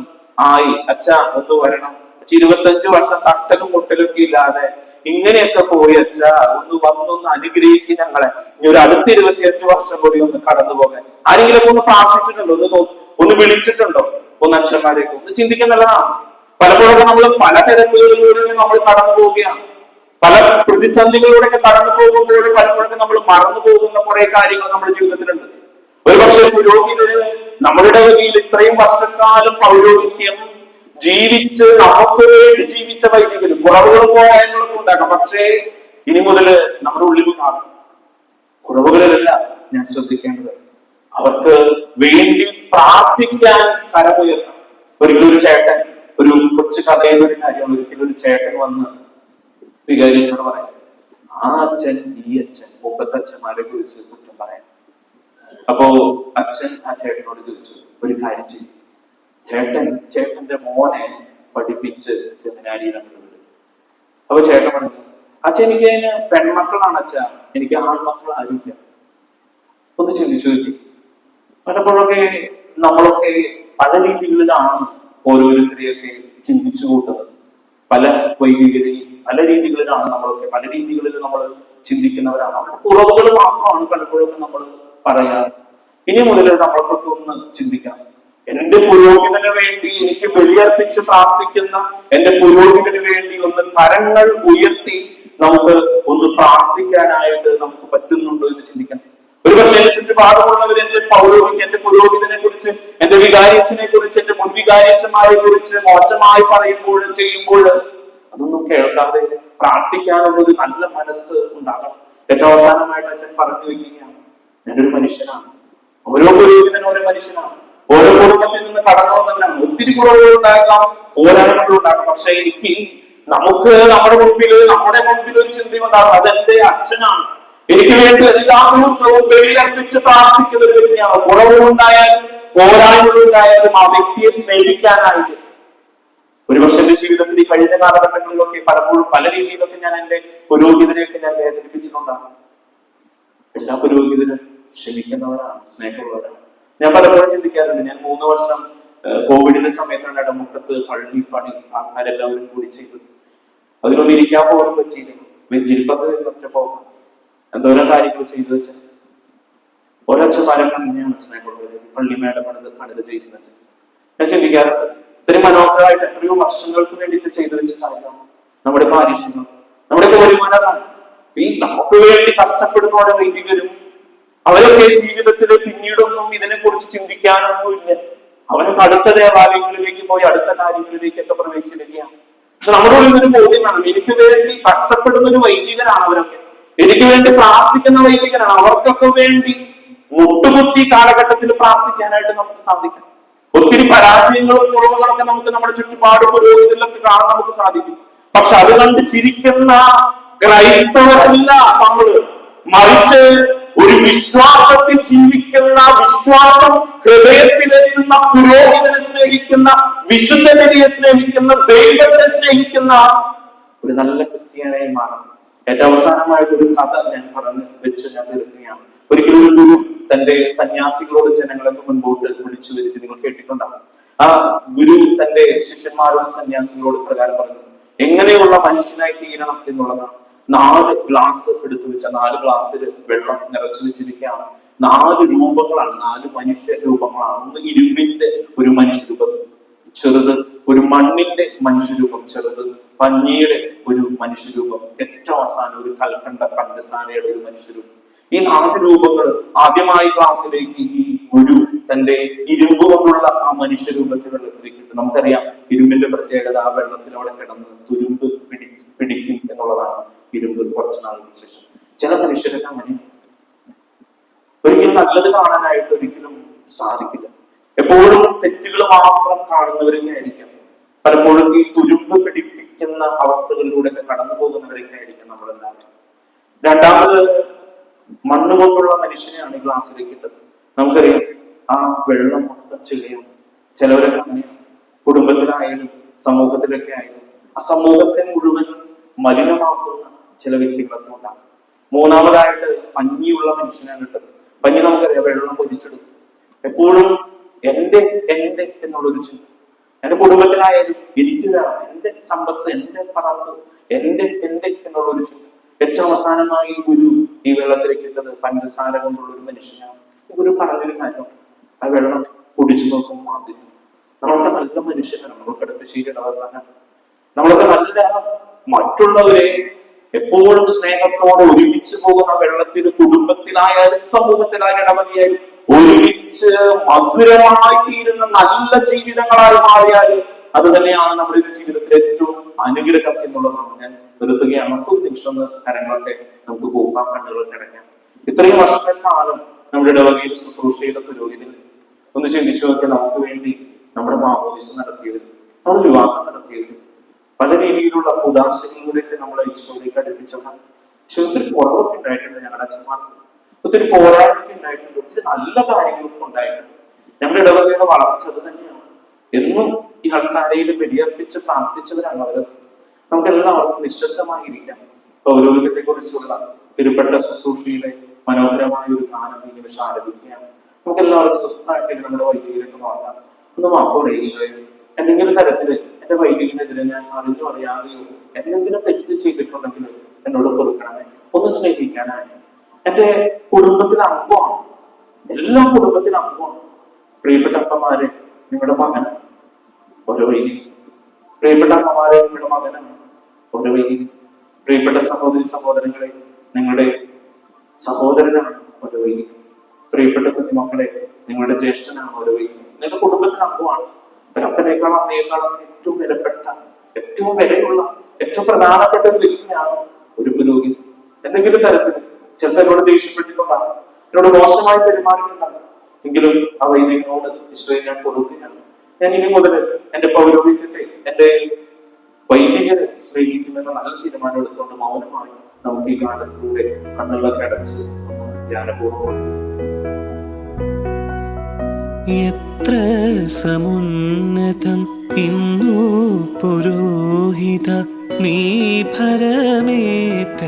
ആയി. അച്ഛ ഒന്ന് വരണം. ഇരുപത്തഞ്ച് വർഷം തട്ടലും മുട്ടലും ഒക്കെ ഇല്ലാതെ ഇങ്ങനെയൊക്കെ പോയി വെച്ചാ ഒന്ന് വന്നൊന്ന് അനുഗ്രഹിക്കും ഞങ്ങളെ. ഇനി ഒരു അടുത്ത ഇരുപത്തിയഞ്ച് വർഷം കൂടി ഒന്ന് കടന്നു പോകാൻ. ആരെങ്കിലും ഒന്ന് പ്രാർത്ഥിച്ചിട്ടുണ്ടോ? ഒന്ന് ഒന്ന് വിളിച്ചിട്ടുണ്ടോ? ഒന്ന് അച്ഛന്മാരെയൊക്കെ ഒന്ന് ചിന്തിക്കുന്നുള്ളതാണ് പലപ്പോഴൊക്കെ നമ്മൾ പല തിരക്കുകളിലൂടെ നമ്മൾ കടന്നു പോവുകയാണ്. പല പ്രതിസന്ധികളിലൂടെയൊക്കെ കടന്നു പോകുമ്പോൾ പലപ്പോഴൊക്കെ നമ്മൾ മറന്നു പോകുന്ന കുറെ കാര്യങ്ങൾ നമ്മുടെ ജീവിതത്തിലുണ്ട്. ഒരുപക്ഷെ പുരോഹിതര് നമ്മളുടെ ഇടവകയിൽ ഇത്രയും വർഷക്കാലം പൗരോഹിത്യം ജീവിച്ച് നമുക്ക് വേണ്ടി ജീവിച്ച വൈദികരും കുറവുകളും പോരായ്മകളൊക്കെ ഉണ്ടാക്കാം. പക്ഷേ ഇനി മുതൽ നമ്മുടെ ഉള്ളിൽ കാണും കുറവുകളിലല്ല ഞാൻ ശ്രദ്ധിക്കേണ്ടത്. അവർക്ക് വേണ്ടി പ്രാർത്ഥിക്കാൻ കരമുയർത്തണം. ഒരിക്കലും ഒരു ചേട്ടൻ ഒരു കൊച്ചു കഥയുന്ന ഒരു കാര്യമാണ് ഒരിക്കലും ഒരു ചേട്ടൻ വന്ന് വികാരിച്ചോട് പറയാം ആ അച്ഛൻ ഈ അച്ഛൻ മുമ്പത്തെ അച്ഛന്മാരെ കുറിച്ച് കുറ്റം പറയാം. അപ്പോ അച്ഛൻ ആ ചേട്ടനോട് ചോദിച്ചു ഒരു കാര്യം ചെയ്യും. ചേട്ടൻ ചേട്ടന്റെ മോനെ പഠിപ്പിച്ച് സെമിനാരിയിൽ അപ്പൊ ചേട്ടൻ പറഞ്ഞു അച്ഛൻ എനിക്ക് അതിന് പെൺമക്കളാണ് അച്ഛ. എനിക്ക് ആൺമക്കൾ ആരുമില്ല. ഒന്ന് ചിന്തിച്ചു നോക്കി. പലപ്പോഴൊക്കെ നമ്മളൊക്കെ പല രീതികളിലാണ് ഓരോരുത്തരെയൊക്കെ ചിന്തിച്ചു കൂട്ടുന്നത്. പല വൈദികരെയും പല രീതികളിലാണ് നമ്മളൊക്കെ പല രീതികളിൽ നമ്മൾ ചിന്തിക്കുന്നവരാണ്. അവരുടെ കുറവുകൾ മാത്രമാണ് പലപ്പോഴൊക്കെ നമ്മൾ പറയാറ്. ഇനി മുതൽ നമ്മൾക്കൊക്കെ ഒന്ന് ചിന്തിക്കണം. എന്റെ പുരോഹിതന് വേണ്ടി എനിക്ക് ബലിയർപ്പിച്ച് പ്രാർത്ഥിക്കുന്ന എന്റെ പുരോഹിതന് വേണ്ടി ഒന്ന് കരങ്ങൾ ഉയർത്തി നമുക്ക് ഒന്ന് പ്രാർത്ഥിക്കാനായിട്ട് നമുക്ക് പറ്റുന്നുണ്ടോ എന്ന് ചിന്തിക്കണം. ഒരു പക്ഷേ എന്റെ ചുറ്റുപാടുമുള്ളവർ എന്റെ പൗരോഹിത്യ എന്റെ പുരോഹിതനെ കുറിച്ച് എന്റെ വികാരിച്ചനെ കുറിച്ച് എന്റെ മുൻ വികാരിച്ചന്മാരെ കുറിച്ച് മോശമായി പറയുമ്പോൾ ചെയ്യുമ്പോൾ അതൊന്നും കേൾക്കാതെ പ്രാർത്ഥിക്കാനുള്ള ഒരു നല്ല മനസ്സ് ഉണ്ടാകണം. ഏറ്റവും അവസാനമായിട്ട് അച്ഛൻ പറഞ്ഞു വെക്കുകയാണ് ഞാനൊരു മനുഷ്യനാണ്. ഓരോ പുരോഹിതനും ഓരോ മനുഷ്യനാണ്. ഓരോ കുടുംബത്തിൽ നിന്ന് കടന്നു വന്നവരാണ് ഒത്തിരി കുറവുകൾ ഉണ്ടാകാം പോരായ്മകൾ ഉണ്ടാകാം. പക്ഷെ എനിക്ക് നമുക്ക് നമ്മുടെ മുമ്പിൽ നമ്മുടെ മുമ്പിൽ ഒരു ചിന്തയുണ്ടാകും അതെന്റെ അച്ഛനാണ്. എനിക്ക് വേണ്ടി എല്ലാ ദിവസവും ബലിയർപ്പിച്ച് പ്രാർത്ഥിക്കുന്ന ഒരു വ്യക്തിയാണ്. കുറവുകളുണ്ടായാലും പോരായ്മകളുണ്ടായാലും ആ വ്യക്തിയെ സ്നേഹിക്കാനായിട്ട്. ഒരുപക്ഷെ എന്റെ ജീവിതത്തിൽ ഈ കഴിഞ്ഞ കാലഘട്ടങ്ങളിലൊക്കെ പലപ്പോഴും പല രീതിയിലൊക്കെ ഞാൻ എന്റെ പുരോഹിതരെയൊക്കെ ഞാൻ വേദനിപ്പിച്ചിട്ടുണ്ടാകും. എല്ലാ പുരോഹിതരും ക്ഷമിക്കുന്നവരാണ് സ്നേഹമുള്ളവരാണ്. ഞാൻ പലപ്പോഴും ചിന്തിക്കാറുണ്ട്. ഞാൻ മൂന്ന് വർഷം കോവിഡിന്റെ സമയത്താണ് ഇടമുട്ടത്ത് പള്ളി പണി ആൾക്കാരെല്ലാവരും കൂടി ചെയ്തത്. അതിലൊന്നും ഇരിക്കാൻ പോലും പറ്റിയില്ല. വെഞ്ചിരിപ്പൊക്കെ ഒറ്റ പോകാം എന്തോരം കാര്യങ്ങൾ ചെയ്തു വെച്ചാൽ ഒരച്ഛന്മാരൊക്കെ അങ്ങനെയാണ് പള്ളി മേട പണിത് പണിത് ജയിച്ചു വെച്ചത്. ഞാൻ ചിന്തിക്കാറുണ്ട്. ഇത്രയും മനോഹരമായിട്ട് എത്രയോ വർഷങ്ങൾക്ക് വേണ്ടിയിട്ട് ചെയ്തു വെച്ച കാര്യമാണ് നമ്മുടെ പാരീക്ഷണം നമ്മുടെ വരുമാനമാണ് ഈ നമുക്ക് വേണ്ടി കഷ്ടപ്പെടുന്നവരെ വൈദികരും അവരൊക്കെ ജീവിതത്തിൽ പിന്നീടൊന്നും ഇതിനെ കുറിച്ച് ചിന്തിക്കാനൊന്നുമില്ല. അവരൊക്കെ അടുത്ത ദേവാലയങ്ങളിലേക്ക് പോയി അടുത്ത കാര്യങ്ങളിലേക്കൊക്കെ പ്രവേശിക്കുകയാണ് പക്ഷെ നമ്മുടെ ഉള്ളിൽ ഒരു ബോധ്യമാണ് എനിക്ക് വേണ്ടി കഷ്ടപ്പെടുന്ന ഒരു വൈദികനാണ് അവരൊക്കെ. എനിക്ക് വേണ്ടി പ്രാർത്ഥിക്കുന്ന വൈദികനാണ്. അവർക്കൊക്കെ വേണ്ടി മുട്ടുകുത്തി കാലഘട്ടത്തിൽ പ്രാർത്ഥിക്കാനായിട്ട് നമുക്ക് സാധിക്കും. ഒത്തിരി പരാജയങ്ങളും കുറവുകളൊക്കെ നമുക്ക് നമ്മുടെ ചുറ്റുപാട് പുരോഗതിയിലൊക്കെ കാണാൻ നമുക്ക് സാധിക്കും. പക്ഷെ അത് കണ്ട് ചിരിക്കുന്ന ക്രൈസ്തവരല്ല നമ്മൾ. മറിച്ച് ഒരു വിശ്വാസത്തിൽ ജീവിക്കുന്ന വിശ്വാസം ഹൃദയത്തിലെത്തുന്ന പുരോഹിതനെ സ്നേഹിക്കുന്ന വിശുദ്ധനെ സ്നേഹിക്കുന്ന ദൈവത്തെ സ്നേഹിക്കുന്ന ഒരു നല്ല ക്രിസ്ത്യാനായി മാറണം. ഏറ്റവും അവസാനമായിട്ട് ഒരു കഥ ഞാൻ പറഞ്ഞ് വെച്ച് ഞാൻ തീർക്കുകയാണ്. ഒരിക്കലും ഒരു ഗുരു തന്റെ സന്യാസികളോട് ജനങ്ങളൊക്കെ മുൻപോട്ട് വിളിച്ചു വരുത്തി നിങ്ങൾ കേട്ടിട്ടുണ്ടാകും ആ ഗുരു തന്റെ ശിഷ്യന്മാരോട് സന്യാസികളോട് പ്രകാരം പറഞ്ഞു എങ്ങനെയുള്ള മനുഷ്യനായി തീരണം എന്നുള്ളതാണ്. നാല് ഗ്ലാസ് എടുത്തു വെച്ച നാല് ഗ്ലാസ്സിൽ വെള്ളം നിറച്ചു വെച്ചിരിക്കുകയാണ്. നാല് രൂപങ്ങളാണ് നാല് മനുഷ്യ രൂപങ്ങളാണ്. ഒന്ന് ഇരുമ്പിന്റെ ഒരു മനുഷ്യ രൂപം ചെറുത് ഒരു മണ്ണിന്റെ മനുഷ്യരൂപം ചെറുത് പഞ്ഞിയുടെ ഒരു മനുഷ്യരൂപം ഏറ്റവും അവസാനം ഒരു കൽക്കണ്ട പഞ്ചസാരയുടെ ഒരു മനുഷ്യരൂപം. ഈ നാല് രൂപങ്ങൾ ആദ്യമായി ക്ലാസ്സിലേക്ക് ഈ ഗുരു തന്റെ ഇരുമ്പ് കൊണ്ടുള്ള ആ മനുഷ്യരൂപത്തെ വെള്ളത്തിലേക്ക് കിട്ടും നമുക്കറിയാം ഇരുമ്പിന്റെ പ്രത്യേകത ആ വെള്ളത്തിലൂടെ കിടന്ന് തുരുമ്പ് പിടി പിടിക്കും എന്നുള്ളതാണ്. ഇരുമ്പ് കുറച്ച് നാളുകൾക്ക് ശേഷം. ചില മനുഷ്യരൊക്കെ അങ്ങനെയാണ് ഒരിക്കലും നല്ലത് കാണാനായിട്ട് ഒരിക്കലും സാധിക്കില്ല. എപ്പോഴും തെറ്റുകൾ മാത്രം കാണുന്നവരൊക്കെ ആയിരിക്കാം. പലപ്പോഴും ഈ തുരുമ്പ് പിടിപ്പിക്കുന്ന അവസ്ഥകളിലൂടെ ഒക്കെ കടന്നു പോകുന്നവരൊക്കെ ആയിരിക്കും നമ്മളെല്ലാവരും. രണ്ടാമത് മണ്ണ് കൊണ്ടുള്ള മനുഷ്യനെയാണ് ഈ ഗ്ലാസ്സിലേക്ക് ഇട്ടത്. നമുക്കറിയാം ആ വെള്ളം മൊത്തം ചെളിയാണ്. ചിലവരൊക്കെ അങ്ങനെയാണ് കുടുംബത്തിലായാലും സമൂഹത്തിലൊക്കെ ആയാലും ആ സമൂഹത്തെ മുഴുവൻ മലിനമാക്കുന്ന ചില വ്യക്തികളൊക്കെ ഉണ്ടാകും. മൂന്നാമതായിട്ട് പഞ്ഞിയുള്ള മനുഷ്യനാണ് ഇട്ടത് പഞ്ഞി നമുക്കറിയാം വെള്ളം പൊതിച്ചെടുക്കും എപ്പോഴും എന്റെ എന്റെ എന്നുള്ളൊരു ചിന്ത. എന്റെ കുടുംബത്തിനായാലും എനിക്ക് വേണം. എന്റെ സമ്പത്ത് എന്റെ പറമ്പ് എന്റെ എന്റെ എന്നുള്ളൊരു ചിന്ത. ഏറ്റവും അവസാനമായി ഗുരു ഈ വെള്ളത്തിലേക്ക് ഇട്ടത് പഞ്ചസാര കൊണ്ടുള്ള ഒരു മനുഷ്യനാണ്. ഗുരു പറഞ്ഞൊരു കാര്യം ആ വെള്ളം കുടിച്ചു നോക്കും മാതിരി നമ്മളൊക്കെ നല്ല മനുഷ്യനാണ് നമ്മൾക്ക് അടുത്ത ശരി ഇടവക്കാനാണ് നമ്മളൊക്കെ നല്ല മറ്റുള്ളവരെ എപ്പോഴും സ്നേഹത്തോടെ ഒരുമിച്ച് പോകുന്ന വെള്ളത്തിൽ കുടുംബത്തിലായാലും സമൂഹത്തിലായാലും ഇടമതിയായാലും ഒരുമിച്ച് മധുരമായി തീരുന്ന നല്ല ജീവിതങ്ങളായി മാറിയാലും അത് തന്നെയാണ് നമ്മുടെ ജീവിതത്തിലെ ഏറ്റവും അനുഗ്രഹം എന്നുള്ളതാണ്. ഞാൻ നിർത്തുകയാണ്. ഒരു നിമിഷം കരങ്ങളൊക്കെ നമുക്ക് പോകാം കണ്ണുകളൊക്കെ അടയ്ക്കാം. ഇത്രയും വർഷക്കാലം നമ്മുടെ ഇടവകയിൽ ശുശ്രൂഷ ചെയ്ത പുരോഹിതൻ ഒന്ന് ചിന്തിച്ചു നോക്കിയാൽ നമുക്ക് വേണ്ടി നമ്മുടെ മാമോദിസം നടത്തിയത് നമ്മുടെ വിവാഹം നടത്തിയവർ പല രീതിയിലുള്ള ഉദാസീനങ്ങളിലേക്ക് നമ്മളെ ഈശോയിലേക്ക് അടുപ്പിച്ചവർ പക്ഷെ ഒത്തിരി കുറവൊക്കെ ഉണ്ടായിട്ടുണ്ട് ഞങ്ങളുടെ അച്ഛന്മാർക്ക്. ഒത്തിരി പോരാട്ടമൊക്കെ ഉണ്ടായിട്ടുണ്ട്. ഒത്തിരി നല്ല കാര്യങ്ങളൊക്കെ ഉണ്ടായിട്ടുണ്ട്. ഞങ്ങളുടെ ഇടവകയുടെ വളർച്ച അത് തന്നെയാണ്. എന്നും ഈ ആൾക്കാരയിൽ ബലിയർപ്പിച്ച് പ്രാർത്ഥിച്ചവരാണ് അവരൊക്കെ. നമുക്കെല്ലാവർക്കും നിശബ്ദമായിരിക്കാം. പൗരോഹിത്യത്തെ കുറിച്ചുള്ള തിരുപ്പെട്ട ശുശ്രൂഷയിലെ മനോഹരമായ ഒരു ഗാനം ഈ നിമിഷം ആരംഭിക്കുകയാണ്. നമുക്ക് എല്ലാവർക്കും സ്വസ്ഥമായിട്ട് നമ്മുടെ വൈദികരൊക്കെ നോക്കാം ഒന്ന് മാത്രം ഈശോയെ. എന്തെങ്കിലും തരത്തിൽ എന്റെ വൈദികനെതിരെ ഞാൻ അറിഞ്ഞു അറിയാതെയോ എന്തെങ്കിലും തെറ്റ് ചെയ്തിട്ടുണ്ടെങ്കിൽ എന്നോട് പൊറുക്കണമേ ഒന്ന് സ്നേഹിക്കാനായി എന്റെ കുടുംബത്തിലെ അംഗമാണ്. എല്ലാ കുടുംബത്തിലെ അംഗമാണ്. പ്രിയപ്പെട്ട അപ്പന്മാരെ നിങ്ങളുടെ മകനാണ്. ഓരോ വൈദിക പ്രിയപ്പെട്ട അമ്മമാരെ നിങ്ങളുടെ മകനാണ്. ഓരോ വൈദിക പ്രിയപ്പെട്ട സഹോദരി സഹോദരങ്ങളെ നിങ്ങളുടെ സഹോദരനാണ് ഒരു വൈദികൻ. പ്രിയപ്പെട്ട കുഞ്ഞുമക്കളെ നിങ്ങളുടെ ജ്യേഷ്ഠനാണ് ഒരു വൈദികൻ. നിങ്ങളുടെ കുടുംബത്തിന് അംഗമാണ് ഒരു അപ്പനേക്കാളും അമ്മയേക്കാളും ഏറ്റവും വിലപ്പെട്ട ഏറ്റവും വിലയുള്ള ഏറ്റവും പ്രധാനപ്പെട്ട ഒരു വ്യക്തിയാണ് ഒരു പുരോഹിതൻ. എന്തെങ്കിലും തരത്തിൽ ചിലപ്പോൾ എന്നോട് ദേഷ്യപ്പെട്ടിട്ടുണ്ടാകും എന്നോട് മോശമായി പെരുമാറിയിട്ടുണ്ടാകും. എങ്കിലും ആ വൈദികനോട് ഇസ്രയേൽ ഞാൻ പൊറുതിയാണ് ഞാൻ ഇനി മുതൽ എന്റെ പൗരോഹിത്യത്തെ എന്റെ വൈദികരെ സ്നേഹിക്കുമെന്ന നല്ല തീരുമാനം എടുത്തുകൊണ്ട് മൗനമായി നമുക്ക് ഈ കാലത്തിലൂടെ കണ്ണുകളൊക്കെ അടച്ച് ധ്യാനപൂർവം എത്ര സമുന്നതം ഇന്നു പുരോഹിത നീ ഭരമേറ്റ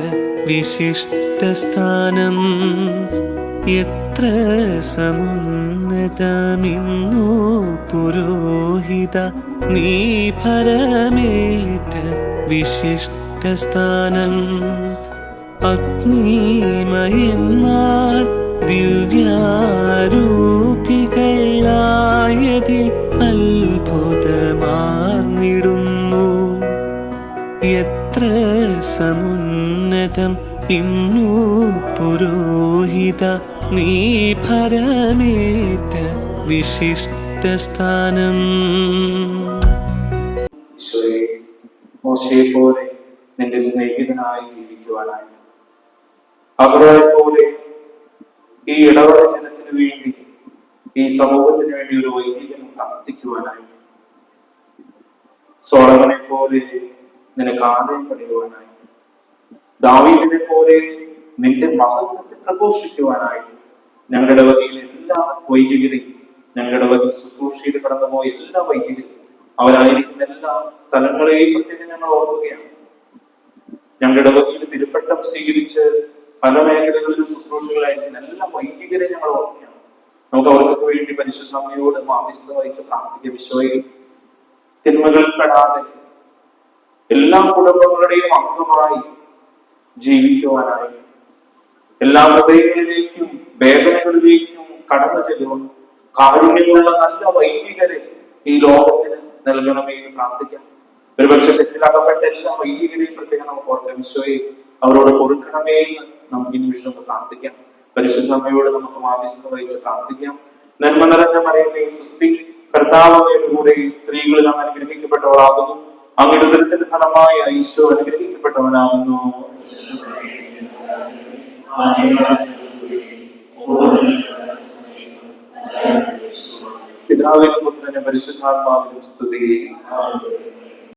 വിശിഷ്ടസ്ഥാനം എത്ര സമുന്നതമിന്നു പുരോഹിത നീ ഭരമേറ്റ വിശിഷ്ടസ്ഥാനം അഗ്നിമയന്മാർ ദിവ്യാരൂപികളായതിൽ അത്ഭുതമാർന്നിടുന്നു. എത്ര സമുന്നതം ഇന്നു പുരോഹിത നീ ഭരമേറ്റ വിശിഷ്ട സ്ഥാനം. മോശയെ പോലെ നിന്റെ സ്നേഹിതനായി ജീവിക്കുവാനായി. അവരെ പോലെ ഈ ഇടവക ജനത്തിന് വേണ്ടി ഈ സമൂഹത്തിന് വേണ്ടി ഒരു വൈദികൻ പ്രാർത്ഥിക്കുവാനായി സോളമനെ പോലെ നിനക്ക് ആദയം പണിയുവാനായി ദാവീദിനെ പോലെ നിന്റെ മഹത്വത്തെ പ്രഘോഷിക്കുവാനായി ഞങ്ങളുടെ വകയിൽ എല്ലാ വൈദികരെയും ഞങ്ങളുടെ ഇടവകയിൽ ശുശ്രൂഷയിൽ കടന്നുപോയ എല്ലാ വൈദികരും അവരായിരിക്കുന്ന എല്ലാ സ്ഥലങ്ങളെയും പ്രത്യേകം ഞങ്ങൾ ഓർക്കുകയാണ്. ഞങ്ങളുടെ ഇടവകയിൽ തിരുപ്പട്ടം സ്വീകരിച്ച് പല മേഖലകളിലും ശുശ്രൂഷകളായിരിക്കും. എല്ലാ വൈദികരെ ഞങ്ങൾ ഓർക്കുകയാണ്. നമുക്ക് അവർക്കൊക്കെ വേണ്ടി പരിശുദ്ധമ്മയോട് അമ്മയോട് വഹിച്ച പ്രാർത്ഥിക്കുക. വിശ്വയിൽ തിന്മകൾ പെടാതെ എല്ലാ കുടുംബങ്ങളുടെയും അംഗമായി ജീവിക്കുവാനായി. എല്ലാ ഹൃദയങ്ങളിലേക്കും വേദനകളിലേക്കും കടന്നു ചെല്ലുവാൻ കാരുണ്യമുള്ള നല്ല വൈദികരെ ഈ ലോകത്തിന് നൽകണമേ എന്ന് പ്രാർത്ഥിക്കാം. ഒരുപക്ഷെ തെറ്റിലാക്കപ്പെട്ട എല്ലാ വൈദികരെയും പ്രത്യേകം നമുക്ക് ഓർക്കാം. വിശ്വയെ അവരോട് കൊടുക്കണമേ എന്ന് നമുക്ക് ഈ നിമിഷം പ്രാർത്ഥിക്കാം. പരിശുദ്ധമ്മയോട് നമുക്ക് മാധ്യസ്ഥ വഹിച്ച് പ്രാർത്ഥിക്കാം. നന്മ നിറഞ്ഞ മറിയമേ സുസ്തി കർത്താവയുടെ കൂടെ സ്ത്രീകളിൽ അങ്ങ് അനുഗ്രഹിക്കപ്പെട്ടവളാകുന്നു. അങ്ങയുടെ ഉദരത്തിന്റെ ഫലമായ ഈശോ അനുഗ്രഹിക്കപ്പെട്ടവനാകുന്നു. പിതാവിനും പുത്രനെ പരിശുദ്ധാത്മാവിനും സ്തുതി.